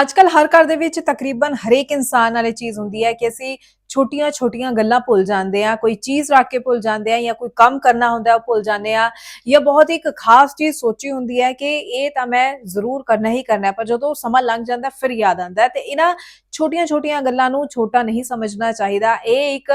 ਅੱਜ ਕੱਲ ਹਰ ਘਰ ਦੇ ਵਿੱਚ ਤਕਰੀਬਨ ਹਰੇਕ ਇਨਸਾਨ ਨਾਲ ਇਹ ਚੀਜ਼ ਹੁੰਦੀ ਹੈ ਕਿ ਅਸੀਂ ਛੋਟੀਆਂ-ਛੋਟੀਆਂ ਗੱਲਾਂ ਭੁੱਲ ਜਾਂਦੇ ਆ ਕੋਈ ਚੀਜ਼ ਰੱਖ ਕੇ ਭੁੱਲ ਜਾਂਦੇ ਆ ਜਾਂ ਕੋਈ ਕੰਮ ਕਰਨਾ ਹੁੰਦਾ ਉਹ ਭੁੱਲ ਜਾਂਦੇ ਆ ਜਾਂ ਬਹੁਤ ਇੱਕ ਖਾਸ ਚੀਜ਼ ਸੋਚੀ ਹੁੰਦੀ ਹੈ ਕਿ ਇਹ ਤਾਂ ਮੈਂ ਜ਼ਰੂਰ ਕਰਨਾ ਹੀ ਕਰਨਾ ਪਰ ਜਦੋਂ ਸਮਾਂ ਲੰਘ ਜਾਂਦਾ ਫਿਰ ਯਾਦ ਆਉਂਦਾ ਤੇ ਇਹਨਾਂ ਛੋਟੀਆਂ-ਛੋਟੀਆਂ ਗੱਲਾਂ ਨੂੰ ਛੋਟਾ ਨਹੀਂ ਸਮਝਣਾ ਚਾਹੀਦਾ। ਇਹ ਇੱਕ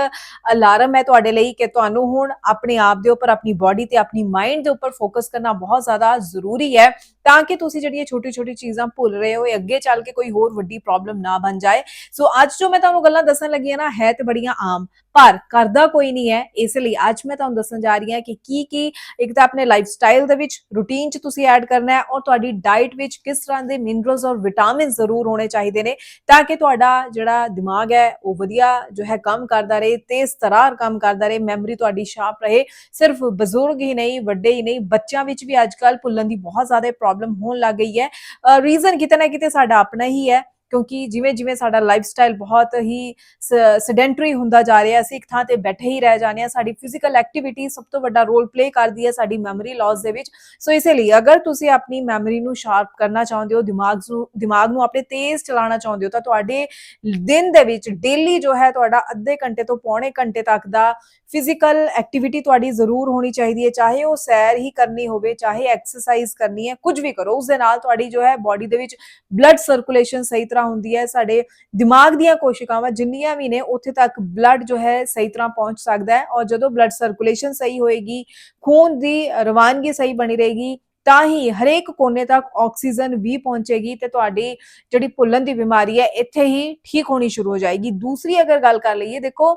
ਅਲਾਰਮ ਹੈ ਤੁਹਾਡੇ ਲਈ ਕਿ ਤੁਹਾਨੂੰ ਹੁਣ ਆਪਣੇ ਆਪ ਦੇ ਉੱਪਰ, ਆਪਣੀ ਬਾਡੀ ਤੇ, ਆਪਣੀ ਮਾਈਂਡ ਦੇ ਉੱਪਰ ਫੋਕਸ ਕਰਨਾ ਬਹੁਤ ਜ਼ਿਆਦਾ ਜ਼ਰੂਰੀ ਹੈ ਤਾਂ ਕਿ ਤੁਸੀਂ ਜਿਹੜੀਆਂ ਛੋਟੀ-ਛੋਟੀ ਚੀਜ਼ਾਂ ਭੁੱਲ ਰਹੇ ਹੋ, ਇਹ ਅੱਗੇ ਚੱਲ ਕੇ ਕੋਈ ਹੋਰ ਵੱਡੀ ਪ੍ਰੋਬਲਮ ਨਾ ਬਣ ਜਾਏ। ਸੋ ਅੱਜ ਜੋ ਮੈਂ ਤੁਹਾਨੂੰ ਗੱਲਾਂ ਦੱਸਣ ਲੱਗੀ ਹਾਂ ਨਾ, ਹੈ ਤੇ ਬੜੀਆਂ ਆਮ। ਪਰ ਕਰਦਾ ਕੋਈ ਨਹੀਂ ਹੈ, ਇਸ ਲਈ ਅੱਜ ਮੈਂ ਤੁਹਾਨੂੰ ਦੱਸਣ ਜਾ ਰਹੀ ਹਾਂ ਕਿ ਕੀ ਕੀ ਇੱਕ ਤਾਂ ਆਪਣੇ ਲਾਈਫ ਸਟਾਈਲ ਦੇ ਵਿੱਚ ਰੂਟੀਨ 'ਚ ਤੁਸੀਂ ਐਡ ਕਰਨਾ ਹੈ ਔਰ ਤੁਹਾਡੀ ਡਾਈਟ ਵਿੱਚ ਕਿਸ ਤਰ੍ਹਾਂ ਦੇ ਮਿਨਰਲਸ ਔਰ ਵਿਟਾਮਿਨ ਜ਼ਰੂਰ ਹੋਣੇ ਚਾਹੀਦੇ ਨੇ ਤਾਂ ਕਿ ਤੁਹਾਡਾ ਜਿਹੜਾ ਦਿਮਾਗ ਹੈ ਉਹ ਵਧੀਆ ਜੋ ਹੈ ਕੰਮ ਕਰਦਾ ਰਹੇ, ਤੇਜ਼ ਤਰਾਰ ਕੰਮ ਕਰਦਾ ਰਹੇ ਮੈਮਰੀ ਤੁਹਾਡੀ ਸ਼ਾਰਪ ਰਹੇ, ਸਿਰਫ ਬਜ਼ੁਰਗ ਹੀ ਨਹੀਂ, ਵੱਡੇ ਹੀ ਨਹੀਂ, ਬੱਚਿਆਂ ਵਿੱਚ ਵੀ ਅੱਜਕੱਲ ਭੁੱਲਣ ਦੀ ਬਹੁਤ ਜ਼ਿਆਦਾ ਪ੍ਰੋਬਲਮ ਹੋਣ ਲੱਗ ਗਈ ਹੈ। ਰੀਜ਼ਨ ਕਿਤੇ ਨਾ ਕਿਤੇ ਸਾਡਾ ਆਪਣਾ ਹੀ ਹੈ। ਕਿਉਂਕਿ ਜਿਵੇਂ ਜਿਵੇਂ ਸਾਡਾ ਲਾਈਫ ਸਟਾਈਲ ਬਹੁਤ ਹੀ ਸੈਡੈਂਟਰੀ ਹੁੰਦਾ ਜਾ ਰਿਹਾ, ਅਸੀਂ ਇੱਕ ਥਾਂ ਤੇ ਬੈਠੇ ਹੀ ਰਹਿ ਜਾਂਦੇ ਆ ਸਾਡੀ ਫਿਜ਼ੀਕਲ ਐਕਟੀਵਿਟੀ ਸਭ ਤੋਂ ਵੱਡਾ ਰੋਲ ਪਲੇ ਕਰਦੀ ਹੈ ਸਾਡੀ ਮੈਮਰੀ ਲਾਸ ਦੇ ਵਿੱਚ। ਸੋ ਇਸੇ ਲਈ ਅਗਰ ਤੁਸੀਂ ਆਪਣੀ ਮੈਮਰੀ ਨੂੰ ਸ਼ਾਰਪ ਕਰਨਾ ਚਾਹੁੰਦੇ ਹੋ, ਦਿਮਾਗ ਨੂੰ ਦਿਮਾਗ ਨੂੰ ਆਪਣੇ ਤੇਜ਼ ਚਲਾਉਣਾ ਚਾਹੁੰਦੇ ਹੋ, ਤਾਂ ਤੁਹਾਡੇ ਦਿਨ ਦੇ ਵਿੱਚ ਡੇਲੀ ਜੋ ਹੈ ਤੁਹਾਡਾ ਅੱਧੇ ਘੰਟੇ ਤੋਂ ਪੌਣੇ ਘੰਟੇ ਤੱਕ ਦਾ ਫਿਜ਼ੀਕਲ ਐਕਟੀਵਿਟੀ ਤੁਹਾਡੀ ਜ਼ਰੂਰ ਹੋਣੀ ਚਾਹੀਦੀ ਹੈ। ਚਾਹੇ ਉਹ ਸੈਰ ਹੀ ਕਰਨੀ ਹੋਵੇ, ਚਾਹੇ ਐਕਸਰਸਾਈਜ਼ ਕਰਨੀ ਹੈ, ਕੁਝ ਵੀ ਕਰੋ, ਉਸ ਦੇ ਨਾਲ ਤੁਹਾਡੀ ਜੋ ਹੈ ਬਾਡੀ ਦੇ ਵਿੱਚ ਬਲੱਡ ਸਰਕੂਲੇਸ਼ਨ ਸਹੀ ਤਰ੍ਹਾਂ ਹੁੰਦੀ ਹੈ, ਸਾਡੇ ਦਿਮਾਗ ਦੀਆਂ ਕੋਸ਼ਿਕਾਵਾਂ ਜਿੰਨੀਆਂ ਵੀ ਨੇ, ਉੱਥੇ ਤੱਕ ਬਲੱਡ ਜੋ ਹੈ ਸਹੀ ਤਰ੍ਹਾਂ ਪਹੁੰਚ ਸਕਦਾ ਹੈ ਔਰ ਜਦੋਂ ਬਲੱਡ ਸਰਕੂਲੇਸ਼ਨ ਸਹੀ ਹੋਏਗੀ, ਖੂਨ ਦੀ ਰਵਾਨਗੀ ਸਹੀ ਬਣੀ ਰਹੇਗੀ, ਤਾਂ ਹੀ ਹਰੇਕ ਕੋਨੇ ਤੱਕ ਆਕਸੀਜਨ ਵੀ ਪਹੁੰਚੇਗੀ ਤੇ ਤੁਹਾਡੀ ਜਿਹੜੀ ਭੁੱਲਣ ਦੀ ਬਿਮਾਰੀ ਹੈ, ਇੱਥੇ ਹੀ ਠੀਕ ਹੋਣੀ ਸ਼ੁਰੂ ਹੋ ਜਾਏਗੀ। ਦੂਸਰੀ ਅਗਰ ਗੱਲ ਕਰ ਲਈਏ, ਦੇਖੋ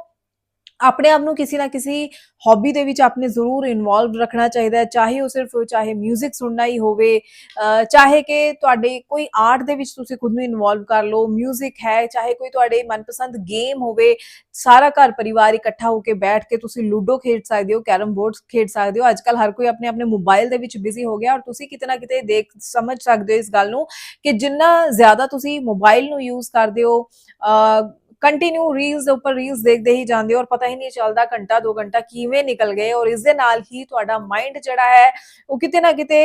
ਆਪਣੇ ਆਪ ਨੂੰ ਕਿਸੇ ਨਾ ਕਿਸੇ ਹੌਬੀ ਦੇ ਵਿੱਚ ਆਪਣੇ ਜ਼ਰੂਰ ਇਨਵੋਲਵ ਰੱਖਣਾ ਚਾਹੀਦਾ ਹੈ ਚਾਹੇ ਉਹ ਸਿਰਫ ਚਾਹੇ 뮤직 ਸੁਣਨਾ ਹੀ ਹੋਵੇ ਅਹ ਚਾਹੇ ਕਿ ਤੁਹਾਡੇ ਕੋਈ ਆਰਟ ਦੇ ਵਿੱਚ ਤੁਸੀਂ ਖੁਦ ਨੂੰ ਇਨਵੋਲਵ ਕਰ ਲਓ 뮤직 ਹੈ ਚਾਹੇ ਕੋਈ ਤੁਹਾਡੇ ਮਨਪਸੰਦ ਗੇਮ ਹੋਵੇ ਸਾਰਾ ਘਰ ਪਰਿਵਾਰ ਇਕੱਠਾ ਹੋ ਕੇ ਬੈਠ ਕੇ ਤੁਸੀਂ ਲੂਡੋ ਖੇਡ ਸਕਦੇ ਹੋ ਕੈਰਮ ਬੋਰਡ ਖੇਡ ਸਕਦੇ ਹੋ ਅੱਜਕੱਲ ਹਰ ਕੋਈ ਆਪਣੇ ਆਪਣੇ ਮੋਬਾਈਲ ਦੇ ਵਿੱਚ ਬਿਜ਼ੀ ਹੋ ਗਿਆ ਔਰ ਤੁਸੀਂ ਕਿਤੇ ਨਾ ਕਿਤੇ ਦੇਖ ਸਮਝ ਸਕਦੇ ਹੋ ਇਸ ਗੱਲ ਨੂੰ ਕਿ ਜਿੰਨਾ ਜ਼ਿਆਦਾ ਤੁਸੀਂ ਮੋਬਾਈਲ ਨੂੰ ਯੂਜ਼ ਕਰਦੇ ਹੋ ਅਹ ਕੰਟੀਨਿਊ ਰੀਲਸ ਦੇ ਉੱਪਰ ਰੀਲਸ ਦੇਖਦੇ ਹੀ ਜਾਂਦੇ ਹੋ ਔਰ ਪਤਾ ਹੀ ਨਹੀਂ ਚੱਲਦਾ ਘੰਟਾ 2 ਘੰਟਾ ਕਿਵੇਂ ਨਿਕਲ ਗਏ ਔਰ ਇਸ ਦੇ ਨਾਲ ਹੀ ਤੁਹਾਡਾ ਮਾਈਂਡ ਜਿਹੜਾ ਹੈ, ਉਹ ਕਿਤੇ ਨਾ ਕਿਤੇ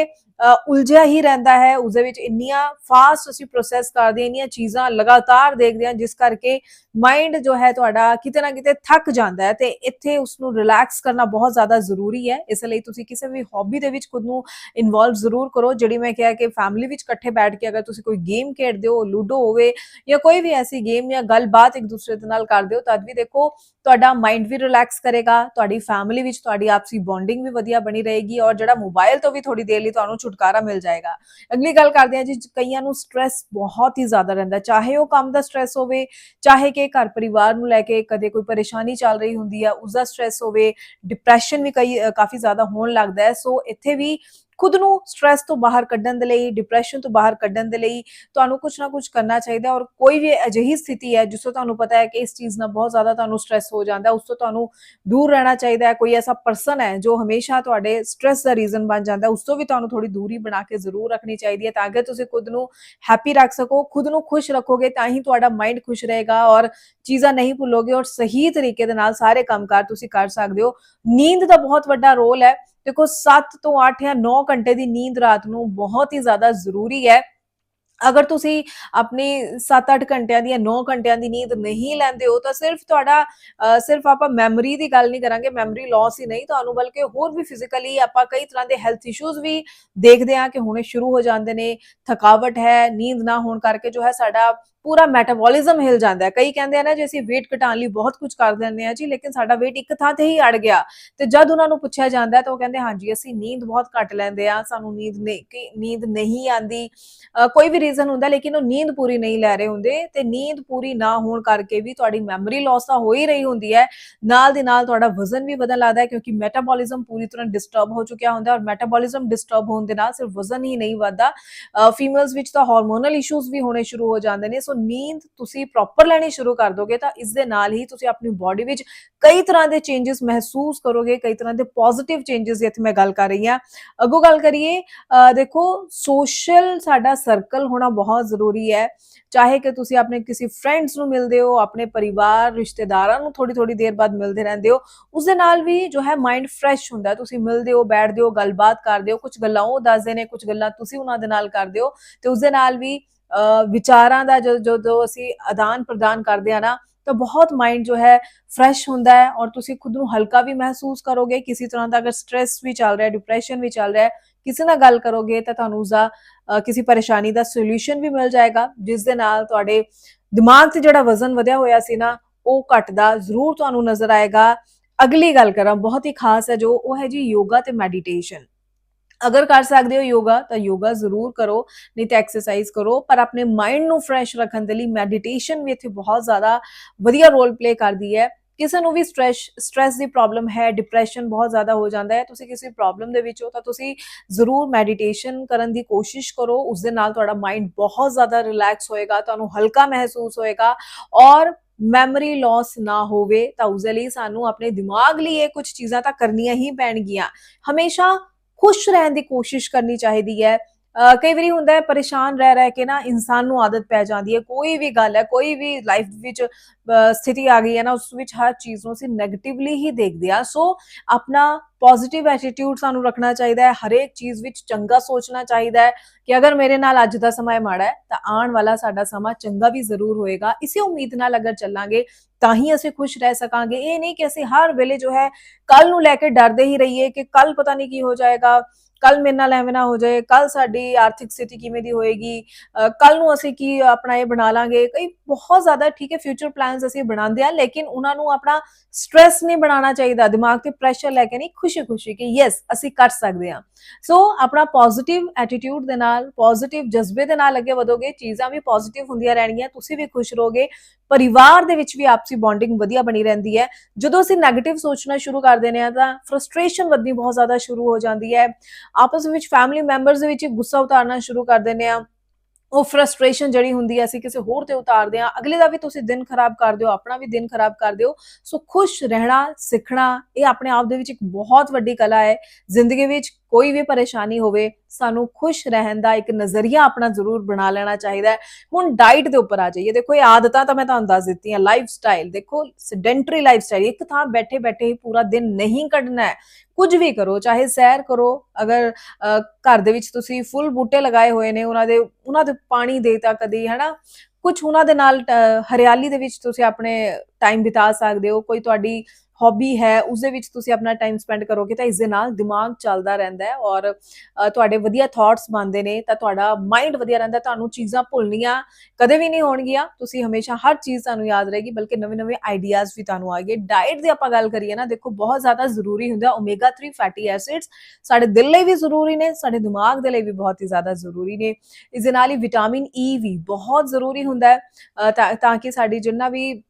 ਉਲਝਿਆ ਹੀ ਰਹਿੰਦਾ ਹੈ। ਉਸ ਦੇ ਵਿੱਚ ਇੰਨੀਆਂ ਫਾਸਟ ਅਸੀਂ ਪ੍ਰੋਸੈਸ ਕਰਦੇ ਹਾਂ ਇੰਨੀਆਂ ਚੀਜ਼ਾਂ ਲਗਾਤਾਰ ਦੇਖਦੇ ਹਾਂ, ਜਿਸ ਕਰਕੇ ਮਾਈਂਡ ਜੋ ਹੈ ਤੁਹਾਡਾ ਕਿਤੇ ਨਾ ਕਿਤੇ ਥੱਕ ਜਾਂਦਾ ਹੈ ਤੇ ਇੱਥੇ ਉਸ ਨੂੰ ਰਿਲੈਕਸ ਕਰਨਾ ਬਹੁਤ ਜ਼ਿਆਦਾ ਜ਼ਰੂਰੀ ਹੈ। ਇਸ ਲਈ ਤੁਸੀਂ ਕਿਸੇ ਵੀ ਹੌਬੀ ਦੇ ਵਿੱਚ ਖੁਦ ਨੂੰ ਇਨਵੋਲਵ ਜ਼ਰੂਰ ਕਰੋ, ਜਿਹੜੀ ਮੈਂ ਕਿਹਾ ਕਿ ਫੈਮਿਲੀ ਵਿੱਚ ਇਕੱਠੇ ਬੈਠ ਕੇ ਅਗਰ ਤੁਸੀਂ ਕੋਈ ਗੇਮ ਖੇਡਦੇ ਹੋ, ਲੂਡੋ ਹੋਵੇ ਜਾਂ ਕੋਈ ਵੀ ਐਸੀ ਗੇਮ ਜਾਂ ਗੱਲਬਾਤ ਇੱਕ ਦੂਸਰੇ ਦੇ ਨਾਲ ਕਰਦੇ ਹੋ, ਤਦ ਵੀ ਦੇਖੋ ਤੁਹਾਡਾ ਮਾਈਂਡ ਵੀ ਰਿਲੈਕਸ ਕਰੇਗਾ, ਤੁਹਾਡੀ ਫੈਮਿਲੀ ਵਿੱਚ ਤੁਹਾਡੀ ਆਪਸੀ ਬੌਂਡਿੰਗ ਵੀ ਵਧੀਆ ਬਣੀ ਰਹੇਗੀ ਔਰ ਜਿਹੜਾ ਮੋਬਾਈਲ ਤੋਂ ਵੀ ਥੋੜੀ ਦੇਰ ਲਈ ਤੁਹਾਨੂੰ ਛੁਟਕਾਰਾ ਮਿਲ ਜਾਏਗਾ। ਅਗਲੀ ਗੱਲ ਕਰਦੇ ਹਾਂ ਜੀ, ਕਈਆਂ ਨੂੰ ਸਟ्रेस ਬਹੁਤ ਹੀ ਜ਼ਿਆਦਾ ਰਹਿੰਦਾ ਚਾਹੇ ਉਹ ਕੰਮ ਦਾ ਸਟ्रेस ਹੋਵੇ, ਚਾਹੇ ਕਿ ਘਰ ਪਰਿਵਾਰ ਨੂੰ ਲੈ ਕੇ ਕਦੇ ਕੋਈ ਪਰੇਸ਼ਾਨੀ ਚੱਲ ਰਹੀ ਹੁੰਦੀ ਹੈ ਉਸ ਦਾ ਸਟ्रेस ਹੋਵੇ ਡਿਪਰੈਸ਼ਨ ਵੀ ਕਈ ਕਾਫੀ ਜ਼ਿਆਦਾ ਹੋਣ ਲੱਗਦਾ ਹੈ। ਸੋ ਇੱਥੇ ਵੀ ਖੁਦ ਨੂੰ ਸਟ्रेस ਤੋਂ ਬਾਹਰ ਕੱਢਣ ਦੇ ਲਈ ਡਿਪਰੈਸ਼ਨ ਤੋਂ ਬਾਹਰ ਕੱਢਣ ਦੇ ਲਈ ਤੁਹਾਨੂੰ ਕੁਝ ਨਾ ਕੁਝ ਕਰਨਾ ਚਾਹੀਦਾ ਔਰ ਕੋਈ ਵੀ ਅਜਿਹੀ ਸਥਿਤੀ ਹੈ ਜਿਸ ਤੋਂ ਤੁਹਾਨੂੰ ਪਤਾ ਹੈ ਕਿ ਇਸ ਚੀਜ਼ ਨਾਲ ਬਹੁਤ ਜ਼ਿਆਦਾ ਤੁਹਾਨੂੰ ਸਟ्रेस ਹੋ ਜਾਂਦਾ ਉਸ ਤੋਂ ਤੁਹਾਨੂੰ ਦੂਰ ਰਹਿਣਾ ਚਾਹੀਦਾ ਹੈ ਕੋਈ ਐਸਾ ਪਰਸਨ ਹੈ ਜੋ ਹਮੇਸ਼ਾ ਤੁਹਾਡੇ ਸਟ्रेस ਦਾ ਰੀਜ਼ਨ ਬਣ ਜਾਂਦਾ ਉਸ ਤੋਂ ਵੀ ਤੁਹਾਨੂੰ ਥੋੜੀ ਦੂਰੀ ਬਣਾ ਕੇ ਜ਼ਰੂਰ ਰੱਖਣੀ ਚਾਹੀਦੀ ਹੈ ਤਾਂ ਕਿ ਤੁਸੀਂ ਖੁਦ ਨੂੰ ਹੈਪੀ ਰੱਖ ਸਕੋ ਖੁਦ ਨੂੰ ਖੁਸ਼ ਰੱਖੋਗੇ ਤਾਂ ਹੀ ਤੁਹਾਡਾ ਮਾਈਂਡ ਖੁਸ਼ ਰਹੇਗਾ ਔਰ ਚੀਜ਼ਾਂ ਨਹੀਂ ਭੁੱਲੋਗੇ ਔਰ ਸਹੀ ਤਰੀਕੇ ਦੇ ਨਾਲ ਸਾਰੇ ਕੰਮਕਾਰ ਤੁਸੀਂ ਕਰ ਸਕਦੇ ਹੋ ਨੀਂਦ ਦਾ ਬਹੁਤ ਵੱਡਾ ਰੋਲ ਹੈ ਦੇਖੋ 7 ਤੋਂ 8 ਜਾਂ 9 ਘੰਟੇ ਦੀ ਨੀਂਦ ਰਾਤ ਨੂੰ ਬਹੁਤ ਹੀ ਜ਼ਿਆਦਾ ਜ਼ਰੂਰੀ ਹੈ। ਅਗਰ ਤੁਸੀਂ ਆਪਣੇ 7-8 ਘੰਟਿਆਂ ਦੀ ਜਾਂ 9 ਘੰਟਿਆਂ ਦੀ ਨੀਂਦ ਨਹੀਂ ਲੈਂਦੇ ਹੋ ਤਾਂ ਸਿਰਫ ਤੁਹਾਡਾ ਸਿਰਫ ਆਪਾਂ ਮੈਮਰੀ ਦੀ ਗੱਲ ਨਹੀਂ ਕਰਾਂਗੇ ਮੈਮਰੀ ਲਾਸ ਹੀ ਨਹੀਂ ਤੁਹਾਨੂੰ ਬਲਕਿ ਹੋਰ ਵੀ ਫਿਜ਼ੀਕਲੀ ਆਪਾਂ ਕਈ ਤਰ੍ਹਾਂ ਦੇ ਹੈਲਥ ਇਸ਼ੂਜ਼ ਵੀ ਦੇਖਦੇ ਹਾਂ ਕਿ ਹੁਣੇ ਸ਼ੁਰੂ ਹੋ ਜਾਂਦੇ ਨੇ ਥਕਾਵਟ ਹੈ ਨੀਂਦ ਨਾ ਹੋਣ ਕਰਕੇ ਜੋ ਹੈ ਸਾਡਾ ਪੂਰਾ ਮੈਟਾਬੋਲਿਜ਼ਮ ਹਿਲ ਜਾਂਦਾ ਹੈ। ਕਈ ਕਹਿੰਦੇ ਆ ਨਾ ਜੇ ਅਸੀਂ weight ਘਟਾਉਣ ਲਈ ਬਹੁਤ ਕੁਝ ਕਰ ਦਿੰਦੇ ਆ ਜੀ ਲੇਕਿਨ ਸਾਡਾ weight ਇੱਕ ਥਾਂ ਤੇ ਹੀ ਅੜ ਗਿਆ ਤੇ ਜਦ ਉਹਨਾਂ ਨੂੰ ਪੁੱਛਿਆ ਜਾਂਦਾ ਹੈ ਤਾਂ ਉਹ ਕਹਿੰਦੇ ਹਾਂਜੀ ਅਸੀਂ ਨੀਂਦ ਬਹੁਤ ਘੱਟ ਲੈਂਦੇ ਆ ਸਾਨੂੰ ਨੀਂਦ ਨਹੀਂ ਨੀਂਦ ਨਹੀਂ ਆਂਦੀ ਅ, ਕੋਈ ਵੀ ਰੀਜ਼ਨ ਹੁੰਦਾ, ਲੇਕਿਨ ਉਹ ਨੀਂਦ ਪੂਰੀ ਨਹੀਂ ਲੈ ਰਹੇ ਹੁੰਦੇ ਤੇ ਨੀਂਦ ਪੂਰੀ ਨਾ ਹੋਣ ਕਰਕੇ ਵੀ ਤੁਹਾਡੀ ਮੈਮਰੀ ਲਾਸ ਤਾਂ ਹੋ ਹੀ ਰਹੀ ਹੁੰਦੀ ਹੈ। ਨਾਲ ਦੇ ਨਾਲ ਤੁਹਾਡਾ ਵਜ਼ਨ ਵੀ ਵਧਣ ਲੱਗਦਾ ਹੈ ਕਿਉਂਕਿ ਮੈਟਾਬੋਲਿਜ਼ਮ ਪੂਰੀ ਤਰ੍ਹਾਂ ਡਿਸਟਰਬ ਹੋ ਚੁੱਕਿਆ ਹੁੰਦਾ ਔਰ ਮੈਟਾਬੋਲਿਜ਼ਮ ਡਿਸਟਰਬ ਹੋਣ ਦੇ ਨਾਲ ਸਿਰਫ ਵਜ਼ਨ ਹੀ ਨਹੀਂ ਵਧਦਾ। ਫੀਮੇਲਸ ਵਿੱਚ ਤਾਂ ਹਾਰਮੋਨਲ ਇਸ਼ੂਸ ਵੀ ਹੋਣੇ ਸ਼ੁਰੂ ਹੋ ਜਾਂਦੇ ਨੇ, ਸੋ ਨੀਂਦ ਤੁਸੀਂ ਪ੍ਰੋਪਰ ਲੈਣੀ ਸ਼ੁਰੂ ਕਰ ਦੋਗੇ ਤਾਂ ਇਸ ਦੇ ਨਾਲ ਹੀ ਤੁਸੀਂ ਆਪਣੀ ਬਾਡੀ ਵਿੱਚ ਕਈ ਤਰ੍ਹਾਂ ਦੇ ਚੇਂजेस ਮਹਿਸੂਸ ਕਰੋਗੇ, ਕਈ ਤਰ੍ਹਾਂ ਦੇ ਪੋਜ਼ਿਟਿਵ ਚੇਂजेस ਦੀ ਇੱਥੇ ਮੈਂ ਗੱਲ ਕਰ ਰਹੀ ਹਾਂ। ਅੱਗੋਂ ਗੱਲ ਕਰੀਏ ਦੇਖੋ ਸੋਸ਼ਲ ਸਾਡਾ ਸਰਕਲ ਹੁਣ ਬਹੁਤ ਜ਼ਰੂਰੀ ਹੈ। ਚਾਹੇ ਕਿ ਤੁਸੀਂ ਆਪਣੇ ਕਿਸੇ ਫਰੈਂਡਸ ਨੂੰ ਮਿਲਦੇ ਹੋ ਆਪਣੇ ਪਰਿਵਾਰ ਰਿਸ਼ਤੇਦਾਰਾਂ ਨੂੰ ਥੋੜੀ ਥੋੜੀ ਦੇਰ ਬਾਅਦ ਮਿਲਦੇ ਰਹਿੰਦੇ ਹੋ ਉਸ ਦੇ ਨਾਲ ਵੀ ਜੋ ਹੈ ਮਾਈਂਡ ਫਰੈਸ਼ ਹੁੰਦਾ ਤੁਸੀਂ ਮਿਲਦੇ ਹੋ ਬੈਠਦੇ ਹੋ ਗੱਲਬਾਤ ਕਰਦੇ ਹੋ ਕੁਝ ਗੱਲਾਂ ਉਹ ਦੱਸਦੇ ਨੇ ਕੁਝ ਗੱਲਾਂ ਤੁਸੀਂ ਉਹਨਾਂ ਦੇ ਨਾਲ ਕਰਦੇ ਹੋ ਤੇ ਉਸ ਦੇ ਨਾਲ ਵੀ ਅ, ਵਿਚਾਰਾਂ ਦਾ ਜੋ ਜਦੋਂ ਅਸੀਂ ਆਦਾਨ ਪ੍ਰਦਾਨ ਕਰਦੇ ਆ ਨਾ ਤਾਂ ਬਹੁਤ ਮਾਈਂਡ ਜੋ ਹੈ ਫਰੈਸ਼ ਹੁੰਦਾ ਹੈ ਔਰ ਤੁਸੀਂ ਖੁਦ ਨੂੰ ਹਲਕਾ ਵੀ ਮਹਿਸੂਸ ਕਰੋਗੇ, ਕਿਸੇ ਤਰ੍ਹਾਂ ਦਾ ਅਗਰ ਸਟ्रेस ਵੀ ਚੱਲ ਰਿਹਾ ਹੈ ਡਿਪਰੈਸ਼ਨ ਵੀ ਚੱਲ ਰਿਹਾ ਹੈ, ਕਿਸੇ ਨਾਲ ਗੱਲ ਕਰੋਗੇ ਤਾਂ ਤੁਹਾਨੂੰ ਉਸਦਾ ਕਿਸੇ ਪਰੇਸ਼ਾਨੀ ਦਾ ਸੋਲੂਸ਼ਨ ਵੀ ਮਿਲ ਜਾਏਗਾ, ਜਿਸ ਦੇ ਨਾਲ ਤੁਹਾਡੇ ਦਿਮਾਗ ਤੇ ਜਿਹੜਾ ਵਜ਼ਨ ਵਧਿਆ ਹੋਇਆ ਸੀ ਨਾ, ਉਹ ਘਟਦਾ ਜ਼ਰੂਰ ਤੁਹਾਨੂੰ ਨਜ਼ਰ ਆਏਗਾ। ਅਗਲੀ ਗੱਲ ਕਰਾਂ, ਬਹੁਤ ਹੀ ਖਾਸ ਹੈ ਜੋ, ਉਹ ਹੈ ਜੀ ਯੋਗਾ ਤੇ ਮੈਡੀਟੇਸ਼ਨ ਅਗਰ ਕਰ ਸਕਦੇ ਹੋ ਯੋਗਾ, ਤਾਂ ਯੋਗਾ ਜ਼ਰੂਰ ਕਰੋ, ਨਹੀਂ ਤਾਂ ਐਕਸਰਸਾਈਜ਼ ਕਰੋ, ਪਰ ਆਪਣੇ ਮਾਈਂਡ ਨੂੰ ਫਰੈਸ਼ ਰੱਖਣ ਦੇ ਲਈ ਮੈਡੀਟੇਸ਼ਨ ਵੀ ਇੱਥੇ ਬਹੁਤ ਜ਼ਿਆਦਾ ਵਧੀਆ ਰੋਲ ਪਲੇ ਕਰਦੀ ਹੈ। ਕਿਸੇ ਨੂੰ ਵੀ ਸਟ੍ਰੈਸ ਸਟ੍ਰੈਸ ਦੀ ਪ੍ਰੋਬਲਮ ਹੈ ਡਿਪਰੈਸ਼ਨ ਬਹੁਤ ਜ਼ਿਆਦਾ ਹੋ ਜਾਂਦਾ ਹੈ, ਤੁਸੀਂ ਕਿਸੇ ਪ੍ਰੋਬਲਮ ਦੇ ਵਿੱਚ ਹੋ, ਤਾਂ ਤੁਸੀਂ ਜ਼ਰੂਰ ਮੈਡੀਟੇਸ਼ਨ ਕਰਨ ਦੀ ਕੋਸ਼ਿਸ਼ ਕਰੋ, ਉਸ ਦੇ ਨਾਲ ਤੁਹਾਡਾ ਮਾਈਂਡ ਬਹੁਤ ਜ਼ਿਆਦਾ ਰਿਲੈਕਸ ਹੋਏਗਾ, ਤੁਹਾਨੂੰ ਹਲਕਾ ਮਹਿਸੂਸ ਹੋਏਗਾ ਔਰ ਮੈਮਰੀ ਲਾਸ ਨਾ ਹੋਵੇ, ਤਾਂ ਉਸ ਲਈ ਸਾਨੂੰ ਆਪਣੇ ਦਿਮਾਗ ਲਈ ਇਹ ਕੁਝ ਚੀਜ਼ਾਂ ਤਾਂ ਕਰਨੀਆਂ ਹੀ ਪੈਣਗੀਆਂ। ਹਮੇਸ਼ਾ ਖੁਸ਼ ਰਹਿਣ ਦੀ ਕੋਸ਼ਿਸ਼ ਕਰਨੀ ਚਾਹੀਦੀ ਹੈ। ਕਈ ਵਾਰੀ ਹੁੰਦਾ ਹੈ, ਪਰੇਸ਼ਾਨ ਰਹਿ ਰਹਿ ਕੇ ਨਾ ਇਨਸਾਨ ਨੂੰ ਆਦਤ ਪੈ ਜਾਂਦੀ ਹੈ। ਕੋਈ ਵੀ ਗੱਲ ਹੈ, ਕੋਈ ਵੀ ਲਾਈਫ ਵਿੱਚ ਸਥਿਤੀ ਆ ਗਈ ਹੈ ਨਾ, ਉਸ ਵਿੱਚ ਹਰ ਚੀਜ਼ ਨੂੰ ਅਸੀਂ 네ਗੇਟਿਵਲੀ ਹੀ ਦੇਖਦੇ ਆ ਸੋ ਆਪਣਾ ਪੋਜ਼ਿਟਿਵ ਐਟੀਟਿਊਡ ਸਾਨੂੰ ਰੱਖਣਾ ਚਾਹੀਦਾ ਹੈ, ਹਰੇਕ ਚੀਜ਼ ਵਿੱਚ ਚੰਗਾ ਸੋਚਣਾ ਚਾਹੀਦਾ ਹੈ ਕਿ ਅਗਰ ਮੇਰੇ ਨਾਲ ਅੱਜ ਦਾ ਸਮਾਂ ਮਾੜਾ ਹੈ, ਤਾਂ ਆਉਣ ਵਾਲਾ ਸਾਡਾ ਸਮਾਂ ਚੰਗਾ ਵੀ ਜ਼ਰੂਰ ਹੋਏਗਾ। ਇਸੇ ਉਮੀਦ ਨਾਲ ਅਗਰ ਚੱਲਾਂਗੇ, ਤਾਂ ਹੀ ਅਸੀਂ ਖੁਸ਼ ਰਹਿ ਸਕਾਂਗੇ। ਇਹ ਨਹੀਂ ਕਿ ਅਸੀਂ ਹਰ ਵੇਲੇ ਜੋ ਹੈ ਕੱਲ ਨੂੰ ਲੈ ਕੇ ਡਰਦੇ ਹੀ ਰਹੀਏ ਕਿ ਕੱਲ ਪਤਾ ਨਹੀਂ ਕੀ ਹੋ ਜਾਏਗਾ ਕੱਲ ਮੇਰੇ ਨਾਲ ਐਵੇਂ ਨਾ ਹੋ ਜਾਏ ਕੱਲ ਸਾਡੀ ਆਰਥਿਕ ਸਥਿਤੀ ਕਿਵੇਂ ਦੀ ਹੋਏਗੀ ਕੱਲ ਨੂੰ ਅਸੀਂ ਕੀ ਆਪਣਾ ਇਹ ਬਣਾ ਲਾਂਗੇ, ਕਈ ਬਹੁਤ ਜ਼ਿਆਦਾ ਠੀਕ ਹੈ ਫਿਊਚਰ ਪਲਾਨਸ ਅਸੀਂ ਬਣਾਉਂਦੇ ਆ ਲੇਕਿਨ ਉਹਨਾਂ ਨੂੰ ਆਪਣਾ ਸਟ्रेस ਨਹੀਂ ਬਣਾਉਣਾ ਚਾਹੀਦਾ, ਦਿਮਾਗ ਤੇ ਪ੍ਰੈਸ਼ਰ ਲੈ ਕੇ ਨਹੀਂ, ਖੁਸ਼ੀ-ਖੁਸ਼ੀ ਕਿ ਯੈਸ ਅਸੀਂ ਕਰ ਸਕਦੇ ਆ ਸੋ ਆਪਣਾ ਪੋਜ਼ਿਟਿਵ ਐਟੀਟਿਊਡ ਦੇ ਨਾਲ ਪੋਜ਼ਿਟਿਵ ਜਜ਼ਬੇ ਦੇ ਨਾਲ ਅੱਗੇ ਵਧੋਗੇ, ਚੀਜ਼ਾਂ ਵੀ ਪੋਜ਼ਿਟਿਵ ਹੁੰਦੀਆਂ ਰਹਿਣਗੀਆਂ, ਤੁਸੀਂ ਵੀ ਖੁਸ਼ ਰਹੋਗੇ, ਪਰਿਵਾਰ ਦੇ ਵਿੱਚ ਵੀ ਆਪਸੀ ਬੌਂਡਿੰਗ ਵਧੀਆ ਬਣੀ ਰਹਿੰਦੀ ਹੈ। ਜਦੋਂ ਅਸੀਂ 네ਗੇਟਿਵ ਸੋਚਣਾ ਸ਼ੁਰੂ ਕਰ ਦਿੰਦੇ ਆ ਤਾਂ ਫਰਸਟ੍ਰੇਸ਼ਨ ਵਧਣੀ ਬਹੁਤ ਜ਼ਿਆਦਾ ਸ਼ੁਰੂ ਹੋ ਜਾਂਦੀ ਹੈ। ਆਪਸ ਵਿੱਚ ਫੈਮਿਲੀ ਮੈਂਬਰਸ ਦੇ ਵਿੱਚ ਗੁੱਸਾ ਉਤਾਰਨਾ ਸ਼ੁਰੂ ਕਰ ਦਿੰਦੇ ਆ ਉਹ ਫਰਸਟ੍ਰੇਸ਼ਨ ਜਿਹੜੀ ਹੁੰਦੀ ਹੈ ਅਸੀਂ ਕਿਸੇ ਹੋਰ ਤੇ ਉਤਾਰਦੇ ਆ, ਅਗਲੇ ਦਾ ਵੀ ਤੁਸੀਂ ਦਿਨ ਖਰਾਬ ਕਰ ਦਿਓ, ਆਪਣਾ ਵੀ ਦਿਨ ਖਰਾਬ ਕਰ ਦਿਓ। ਸੋ ਖੁਸ਼ ਰਹਿਣਾ, ਸਿੱਖਣਾ, ਇਹ ਆਪਣੇ ਆਪ ਦੇ ਵਿੱਚ ਇੱਕ ਬਹੁਤ ਵੱਡੀ ਕਲਾ ਹੈ। ਜ਼ਿੰਦਗੀ ਵਿੱਚ ਕੋਈ ਵੀ ਪਰੇਸ਼ਾਨੀ ਹੋਵੇ, ਸਾਨੂੰ ਖੁਸ਼ ਰਹਿਣ ਦਾ ਇੱਕ ਨਜ਼ਰੀਆ ਆਪਣਾ ਜ਼ਰੂਰ ਬਣਾ ਲੈਣਾ ਚਾਹੀਦਾ ਹੈ। ਹੁਣ ਡਾਈਟ ਦੇ ਉੱਪਰ ਆ ਜਾਈਏ। ਦੇਖੋ, ਇਹ ਆਦਤਾਂ ਤਾਂ ਮੈਂ ਤੁਹਾਨੂੰ ਦੱਸ ਦਿੱਤੀਆਂ ਲਾਈਫ ਸਟਾਈਲ ਦੇਖੋ ਸੈਡੈਂਟਰੀ ਲਾਈਫ ਸਟਾਈਲ ਇੱਕ ਥਾਂ ਬੈਠੇ ਬੈਠੇ ਹੀ ਪੂਰਾ ਦਿਨ ਨਹੀਂ ਕੱਢਣਾ ਹੈ। ਕੁਝ ਵੀ ਕਰੋ ਚਾਹੇ ਸੈਰ ਕਰੋ ਅਗਰ ਅ, ਘਰ ਦੇ ਵਿੱਚ ਤੁਸੀਂ ਫੁੱਲ ਬੂਟੇ ਲਗਾਏ ਹੋਏ ਨੇ ਉਹਨਾਂ ਦੇ ਉਹਨਾਂ ਦੇ ਪਾਣੀ ਦੇਤਾ ਕਦੀ ਹੈਨਾ? ਕੁਝ ਉਹਨਾਂ ਦੇ ਨਾਲ ਹਰਿਆਲੀ ਦੇ ਵਿੱਚ ਤੁਸੀਂ ਆਪਣੇ ਟਾਈਮ ਬਿਤਾ ਸਕਦੇ ਹੋ ਕੋਈ ਤੁਹਾਡੀ ਹੌਬੀ ਹੈ ਉਸ ਦੇ ਵਿੱਚ ਤੁਸੀਂ ਆਪਣਾ ਟਾਈਮ ਸਪੈਂਡ ਕਰੋਗੇ ਤਾਂ ਇਸ ਦੇ ਨਾਲ ਦਿਮਾਗ ਚੱਲਦਾ ਰਹਿੰਦਾ ਹੈ ਔਰ ਤੁਹਾਡੇ ਵਧੀਆ ਥਾਟਸ ਬਣਦੇ ਨੇ, ਤਾਂ ਤੁਹਾਡਾ ਮਾਈਂਡ ਵਧੀਆ ਰਹਿੰਦਾ ਤੁਹਾਨੂੰ ਚੀਜ਼ਾਂ ਭੁੱਲਣੀਆਂ ਕਦੇ ਵੀ ਨਹੀਂ ਹੋਣਗੀਆਂ, ਤੁਸੀਂ ਹਮੇਸ਼ਾ ਹਰ ਚੀਜ਼ ਤੁਹਾਨੂੰ ਯਾਦ ਰਹੇਗੀ, ਬਲਕਿ ਨਵੇਂ-ਨਵੇਂ ਆਈਡੀਆਜ਼ ਵੀ ਤੁਹਾਨੂੰ ਆਏਗੇ। ਡਾਈਟ ਦੀ ਆਪਾਂ ਗੱਲ ਕਰੀਏ ਨਾ, ਦੇਖੋ ਬਹੁਤ ਜ਼ਿਆਦਾ ਜ਼ਰੂਰੀ ਹੁੰਦਾ ਓਮੇਗਾ 3 ਫੈਟੀ ਐਸਿਡਸ ਸਾਡੇ ਦਿਲ ਲਈ ਵੀ ਜ਼ਰੂਰੀ ਨੇ, ਸਾਡੇ ਦਿਮਾਗ ਦੇ ਲਈ ਵੀ ਬਹੁਤ ਹੀ ਜ਼ਿਆਦਾ ਜ਼ਰੂਰੀ ਨੇ। ਇਸ ਦੇ ਨਾਲ ਹੀ ਵਿਟਾਮਿਨ ਈ e ਵੀ ਬਹੁਤ ਜ਼ਰੂਰੀ ਹੁੰਦਾ ਹੈ ਤਾਂ ਕਿ ਸਾਡੀ ਜਿੰਨਾ ਵੀ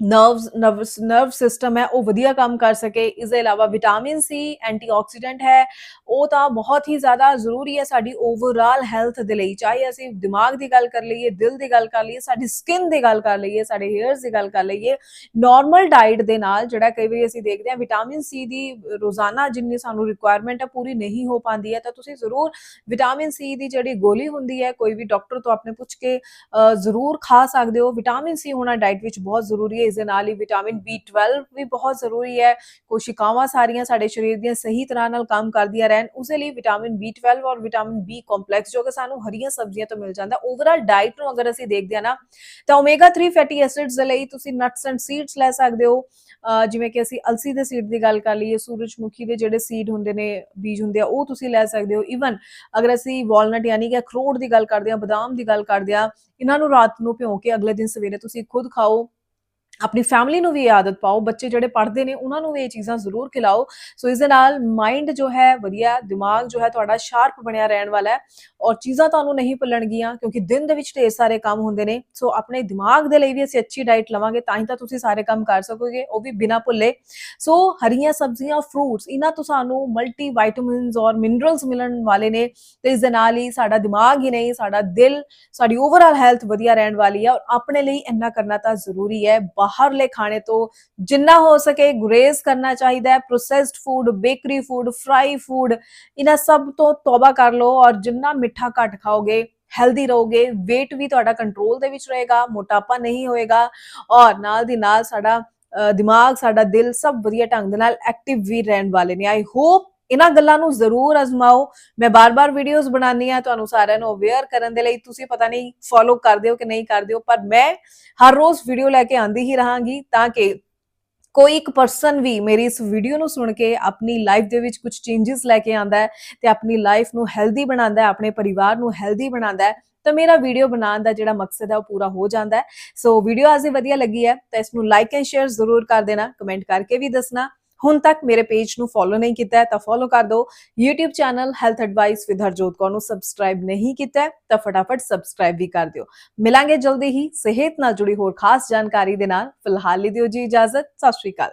ਨਰਵਸ ਨਰਵਸ, ਨਰਵ ਸਿਸਟਮ ਹੈ, ਉਹ ਵਧੀਆ ਕੰਮ ਕਰ ਸਕੇ। ਇਸ ਦੇ ਇਲਾਵਾ ਵਿਟਾਮਿਨ ਸੀ, ਐਂਟੀਆਕਸੀਡੈਂਟ ਹੈ, ਉਹ ਤਾਂ ਬਹੁਤ ਹੀ ਜ਼ਿਆਦਾ ਜ਼ਰੂਰੀ ਹੈ ਸਾਡੀ ਓਵਰਆਲ ਹੈਲਥ ਦੇ ਲਈ। ਚਾਹੇ ਅਸੀਂ ਦਿਮਾਗ ਦੀ ਗੱਲ ਕਰ ਲਈਏ, ਦਿਲ ਦੀ ਗੱਲ ਕਰ ਲਈਏ, ਸਾਡੀ ਸਕਿਨ ਦੀ ਗੱਲ ਕਰ ਲਈਏ, ਸਾਡੇ ਹੇਅਰਸ ਦੀ ਗੱਲ ਕਰ ਲਈਏ ਨਾਰਮਲ ਡਾਈਟ ਦੇ ਨਾਲ ਜਿਹੜਾ ਕਈ ਵਾਰੀ ਅਸੀਂ ਦੇਖਦੇ ਹਾਂ, ਵਿਟਾਮਿਨ ਸੀ ਦੀ ਰੋਜ਼ਾਨਾ ਜਿੰਨੀ ਸਾਨੂੰ ਰਿਕੁਆਇਰਮੈਂਟ ਹੈ, ਪੂਰੀ ਨਹੀਂ ਹੋ ਪਾਉਂਦੀ ਹੈ, ਤਾਂ ਤੁਸੀਂ ਜ਼ਰੂਰ ਵਿਟਾਮਿਨ ਸੀ ਦੀ ਜਿਹੜੀ ਗੋਲੀ ਹੁੰਦੀ ਹੈ, ਕੋਈ ਵੀ ਡਾਕਟਰ ਤੋਂ ਆਪਣੇ ਪੁੱਛ ਕੇ ਜ਼ਰੂਰ ਖਾ ਸਕਦੇ ਹੋ। ਵਿਟਾਮਿਨ ਸੀ ਹੋਣਾ ਡਾਈਟ ਵਿੱਚ ਬਹੁਤ ਜ਼ਰੂਰੀ ਹੈ ਇਸ ਦੇ ਨਾਲ ਹੀ ਵਿਟਾਮਿਨ B12 ਵੀ ਬਹੁਤ ਜ਼ਰੂਰੀ ਹੈ। ਕੋਸ਼ਿਕਾਵਾਂ ਸਾਰੀਆਂ ਸਾਡੇ ਸਰੀਰ ਦੀਆਂ ਸਹੀ ਤਰ੍ਹਾਂ ਨਾਲ ਕੰਮ ਕਰਦੀਆਂ ਰਹਿਣ, ਉਸੇ ਲਈ ਵਿਟਾਮਿਨ B12 ਔਰ ਵਿਟਾਮਿਨ B ਕੰਪਲੈਕਸ ਜੋ ਕਿ ਸਾਨੂੰ ਹਰੀਆਂ ਸਬਜ਼ੀਆਂ ਤੋਂ ਮਿਲ ਜਾਂਦਾ ਓਵਰਆਲ ਡਾਈਟ ਨੂੰ ਅਗਰ ਅਸੀਂ ਦੇਖਦੇ ਹਾਂ ਨਾ, ਤਾਂ ਓਮੇਗਾ 3 ਫੈਟੀ ਐਸਿਡਸ ਦੇ ਲਈ ਤੁਸੀਂ ਨਟਸ ਐਂਡ ਸੀਡਸ ਲੈ ਸਕਦੇ ਹੋ। ਜਿਵੇਂ ਕਿ ਅਸੀਂ ਅਲਸੀ ਦੇ ਸੀਡ ਦੀ ਗੱਲ ਕਰ ਲਈਏ, ਸੂਰਜਮੁਖੀ ਦੇ ਜਿਹੜੇ ਸੀਡ ਹੁੰਦੇ ਨੇ, ਬੀਜ ਹੁੰਦੇ ਆ, ਉਹ ਤੁਸੀਂ ਲੈ ਸਕਦੇ ਹੋ। ਇਵਨ ਅਗਰ ਅਸੀਂ ਵਾਲਨਟ ਯਾਨੀ ਕਿ ਅਖਰੋਟ ਦੀ ਗੱਲ ਕਰਦੇ ਹਾਂ, ਬਦਾਮ ਦੀ ਗੱਲ ਕਰਦੇ ਹਾਂ, ਇਹਨਾਂ ਨੂੰ ਰਾਤ ਨੂੰ ਭਿਓ ਕੇ ਅਗਲੇ ਦਿਨ ਸਵੇਰੇ ਤੁਸੀਂ ਖੁਦ ਖਾਓ। ਆਪਣੀ ਫੈਮਿਲੀ ਨੂੰ ਵੀ ਇਹ ਆਦਤ ਪਾਓ ਬੱਚੇ ਜਿਹੜੇ ਪੜ੍ਹਦੇ ਨੇ ਉਹਨਾਂ ਨੂੰ ਵੀ ਇਹ ਚੀਜ਼ਾਂ ਜ਼ਰੂਰ ਖਿਲਾਓ ਸੋ ਇਸ ਦੇ ਨਾਲ ਮਾਈਂਡ ਜੋ ਹੈ ਵਧੀਆ ਦਿਮਾਗ ਜੋ ਹੈ ਤੁਹਾਡਾ ਸ਼ਾਰਪ ਬਣਿਆ ਰਹਿਣ ਵਾਲਾ ਹੈ ਔਰ ਚੀਜ਼ਾਂ ਤੁਹਾਨੂੰ ਨਹੀਂ ਭੁੱਲਣਗੀਆਂ ਕਿਉਂਕਿ ਦਿਨ ਦੇ ਵਿੱਚ ਢੇਰ ਸਾਰੇ ਕੰਮ ਹੁੰਦੇ ਨੇ ਸੋ ਆਪਣੇ ਦਿਮਾਗ ਦੇ ਲਈ ਵੀ ਅਸੀਂ ਅੱਛੀ ਡਾਈਟ ਲਵਾਂਗੇ ਤਾਂ ਹੀ ਤਾਂ ਤੁਸੀਂ ਸਾਰੇ ਕੰਮ ਕਰ ਸਕੋਗੇ ਉਹ ਵੀ ਬਿਨਾਂ ਭੁੱਲੇ ਸੋ ਹਰੀਆਂ ਸਬਜ਼ੀਆਂ ਫਰੂਟਸ ਇਹਨਾਂ ਤੋਂ ਸਾਨੂੰ ਮਲਟੀ ਵਿਟਾਮਿਨਸ ਔਰ ਮਿਨਰਲਸ ਮਿਲਣ ਵਾਲੇ ਨੇ ਤੇ ਇਸ ਦੇ ਨਾਲ ਹੀ ਸਾਡਾ ਦਿਮਾਗ ਹੀ ਨਹੀਂ ਸਾਡਾ ਦਿਲ ਸਾਡੀ ਓਵਰਆਲ ਹੈਲਥ ਵਧੀਆ ਰਹਿਣ ਵਾਲੀ ਹੈ ਔਰ ਆਪਣੇ ਲਈ ਇੰਨਾ ਕਰਨਾ ਤਾਂ ਜ਼ਰੂਰੀ ਹੈ ਬਾਹਰਲੇ ਖਾਣੇ ਤੋਂ ਜਿੰਨਾ ਹੋ ਸਕੇ ਗੁਰੇਜ਼ ਕਰਨਾ ਚਾਹੀਦਾ ਹੈ। Processed food bakery food fry food ਇਹਨਾਂ ਸਭ ਤੋਂ ਤੌਬਾ ਕਰ ਲਓ ਔਰ ਜਿੰਨਾ ਮਿੱਠਾ ਘੱਟ ਖਾਓਗੇ ਹੈਲਦੀ ਰਹੋਗੇ, weight ਵੀ ਤੁਹਾਡਾ ਕੰਟਰੋਲ ਦੇ ਵਿੱਚ ਰਹੇਗਾ, ਮੋਟਾਪਾ ਨਹੀਂ ਹੋਏਗਾ ਔਰ ਨਾਲ ਦੀ ਨਾਲ ਸਾਡਾ ਦਿਮਾਗ, ਸਾਡਾ ਦਿਲ ਸਭ ਵਧੀਆ ਢੰਗ ਦੇ ਨਾਲ ਐਕਟਿਵ ਵੀ ਰਹਿਣ ਵਾਲੇ ਨੇ। ਆਈ ਹੋਪ ਇਹਨਾਂ ਗੱਲਾਂ ਨੂੰ ਜ਼ਰੂਰ ਅਜ਼ਮਾਓ। ਮੈਂ ਬਾਰ-ਬਾਰ ਵੀਡੀਓਜ਼ ਬਣਾਉਂਦੀ ਆ ਤੁਹਾਨੂੰ ਸਾਰਿਆਂ ਨੂੰ ਅਵੇਅਰ ਕਰਨ ਦੇ ਲਈ। ਤੁਸੀਂ ਪਤਾ ਨਹੀਂ ਫੋਲੋ ਕਰਦੇ ਹੋ ਕਿ ਨਹੀਂ ਕਰਦੇ ਹੋ, ਪਰ ਮੈਂ ਹਰ ਰੋਜ਼ ਵੀਡੀਓ ਲੈ ਕੇ ਆਂਦੀ ਹੀ ਰਹਾਂਗੀ ਤਾਂ ਕਿ ਕੋਈ ਇੱਕ ਪਰਸਨ ਵੀ ਮੇਰੀ ਇਸ ਵੀਡੀਓ ਨੂੰ ਸੁਣ ਕੇ ਆਪਣੀ ਲਾਈਫ ਦੇ ਵਿੱਚ ਕੁਝ ਚੇਂजेस ਲੈ ਕੇ ਆਂਦਾ ਹੈ ਤੇ ਆਪਣੀ ਲਾਈਫ ਨੂੰ ਹੈਲਦੀ ਬਣਾਉਂਦਾ ਹੈ, ਆਪਣੇ ਪਰਿਵਾਰ ਨੂੰ ਹੈਲਦੀ ਬਣਾਉਂਦਾ ਹੈ, ਤਾਂ ਮੇਰਾ ਵੀਡੀਓ ਬਣਾਉਣ ਦਾ ਜਿਹੜਾ ਮਕਸਦ ਹੈ ਉਹ ਪੂਰਾ ਹੋ ਜਾਂਦਾ ਹੈ। ਸੋ ਵੀਡੀਓ ਅੱਜ ਵਧੀਆ ਲੱਗੀ ਹੈ, ਤਾਂ ਇਸ ਨੂੰ ਲਾਈਕ ਐਂਡ ਸ਼ੇਅਰ ਜ਼ਰੂਰ ਕਰ ਦੇਣਾ ਕਮੈਂਟ ਕਰਕੇ ਵੀ ਦੱਸਣਾ। ਹੁਣ ਤੱਕ ਮੇਰੇ ਪੇਜ ਨੂੰ ਫੋਲੋ ਨਹੀਂ ਕੀਤਾ ਹੈ, ਤਾਂ ਫੋਲੋ ਕਰ ਦਿਓ। YouTube channel health advice with Harjot Kaur ਨੂੰ ਸਬਸਕ੍ਰਾਈਬ ਨਹੀਂ ਕੀਤਾ ਹੈ, ਤਾਂ ਫਟਾਫਟ ਸਬਸਕ੍ਰਾਈਬ ਵੀ ਕਰ ਦਿਓ। ਮਿਲਾਂਗੇ ਜਲਦੀ ਹੀ, ਸਿਹਤ ਨਾਲ ਜੁੜੀ ਹੋਰ ਖਾਸ ਜਾਣਕਾਰੀ ਦੇ ਨਾਲ। ਫਿਲਹਾਲ ਲਈ ਦਿਓ ਜੀ ਇਜਾਜ਼ਤ। ਸਤਿ ਸ਼੍ਰੀ ਅਕਾਲ।